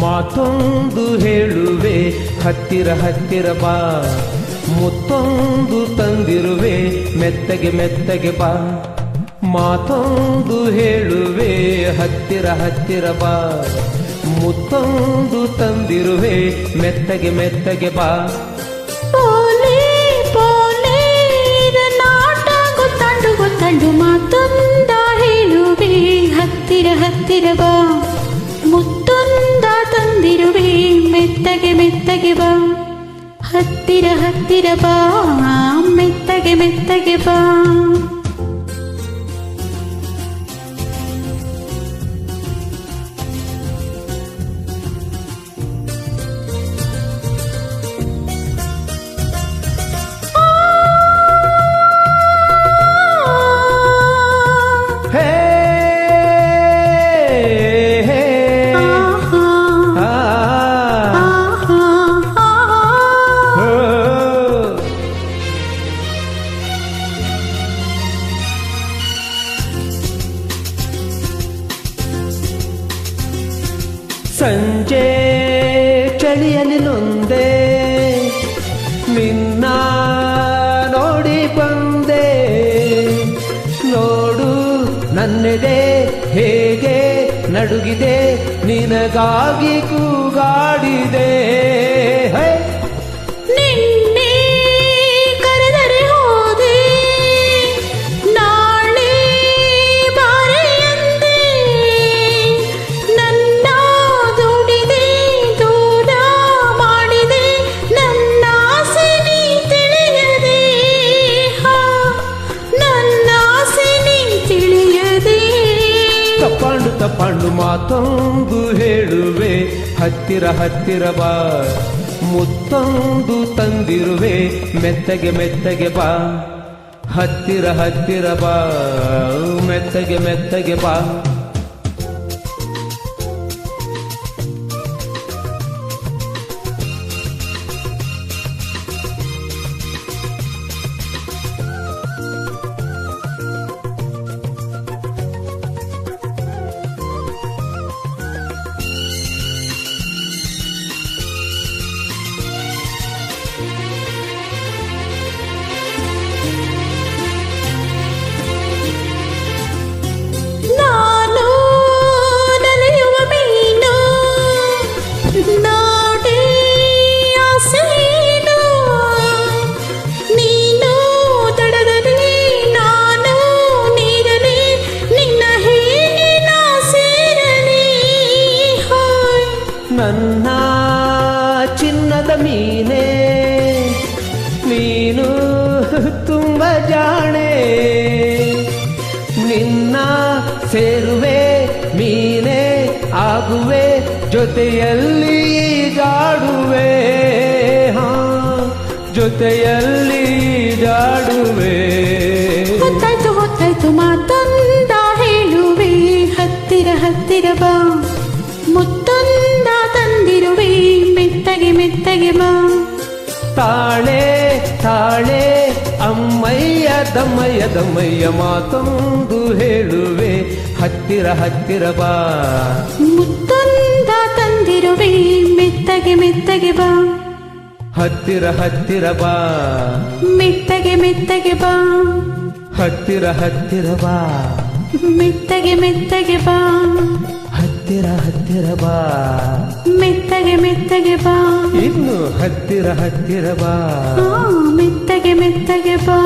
ಮಾತೊಂದು ಹೇಳುವೆ, ಹತ್ತಿರ ಹತ್ತಿರ ಬಾ. ಮುತ್ತೊಂದು ತಂದಿರುವೆ, ಮೆತ್ತಗೆ ಮೆತ್ತಗೆ ಬಾ. ಮಾತೊಂದು ಹೇಳುವೆ, ಹತ್ತಿರ ಹತ್ತಿರ ಬಾ. ಮುತ್ತೊಂದು ತಂದಿರುವೆ, ಮೆತ್ತಗೆ ಮೆತ್ತಗೆ ಬಾ. ಹತ್ತಿರ ಹತ್ತಿರ ಬಾ ಮೆತ್ತಗೆ ಮೆತ್ತಗೆ ಬಾ. ಸಂಜೆ ಚಳಿಯಲ್ಲಿ ನೊಂದೆ ನಿನ್ನ ನೋಡಿ ಬಂದೆ. ನೋಡು ನನ್ನೆದೆ ಹೇಗೆ ನಡುಗಿದೆ ನಿನಗಾಗಿ ಕೂಗಾಡಿದೆ. ಮಾತೊಂದು ಹೇಳುವೆ, ಹತ್ತಿರ ಹತ್ತಿರ ಬಾ. ಮುತ್ತೊಂದು ತಂದಿರುವೆ, ಮೆತ್ತಗೆ ಮೆತ್ತಗೆ ಬಾ. ಹತ್ತಿರ ಹತ್ತಿರ ಬಾ, ಮೆತ್ತಗೆ ಮೆತ್ತಗೆ ಬಾ. ನನ್ನ ಚಿನ್ನದ ಮೀನೇ ನೀನು ತುಂಬ ಜಾಣೆ. ನಿನ್ನ ಸೇರುವೆ ಮೀನೆ ಆಗುವೆ, ಜೊತೆಯಲ್ಲಿ ಜಾಡುವೆ. ಹಾ, ಜೊತೆಯಲ್ಲಿ ಜಾಡುವೆ. ಹೊತ್ತಾಯ್ತು ಹೊತ್ತಾಯ್ತು, ಮಾತಂದ ಹೇಳುವೆ. ಹತ್ತಿರ ಹತ್ತಿರ ಬಾ. ಮುತ್ತೊಂದ ತಂದಿರುವೆ ಮೆತ್ತಗೆ ಮೆತ್ತಗೆ ಬಾ ತಾಳೆ ತಾಳೆ ಅಮ್ಮಯ್ಯ ದಮ್ಮಯ್ಯ ದಮ್ಮಯ್ಯ ಮಾತೊಂದು ಹೇಳುವೆ. ಹತ್ತಿರ ಹತ್ತಿರ ಬಾ. ಮುತ್ತೊಂದ ತಂದಿರುವೆ ಮೆತ್ತಗೆ ಮೆತ್ತಗೆ ಬಾ. ಹತ್ತಿರ ಹತ್ತಿರ ಬಾ. ಮೆತ್ತಗೆ ಮೆತ್ತಗೆ ಬಾ. ಹತ್ತಿರ ಹತ್ತಿರ ಬಾ. ಮೆತ್ತಗೆ ಮೆತ್ತಗೆ ಬಾ. ಹತ್ತಿರ ಹತ್ತಿರ ಬಾ. ಮೆತ್ತಗೆ ಮೆತ್ತಗೆ ಬಾ. ಇನ್ನು ಹತ್ತಿರ ಹತ್ತಿರ ಬಾ. ಮೆತ್ತಗೆ ಮೆತ್ತಗೆ ಬಾ.